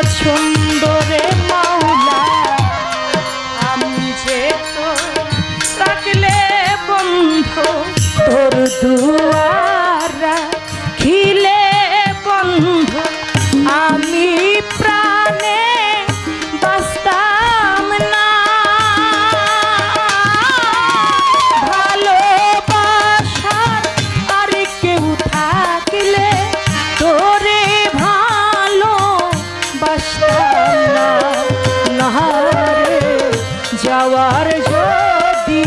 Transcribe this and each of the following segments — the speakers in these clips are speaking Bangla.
পছন্দ রে মাওলা আমি যে তো রাখলে বন্ধ তোর দুয়ারা খিল যাওয়ার যদি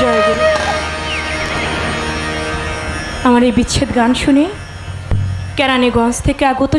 জয় গুরু আমার এই বিচ্ছেদ গান শুনে কেরানীগঞ্জ থেকে আগত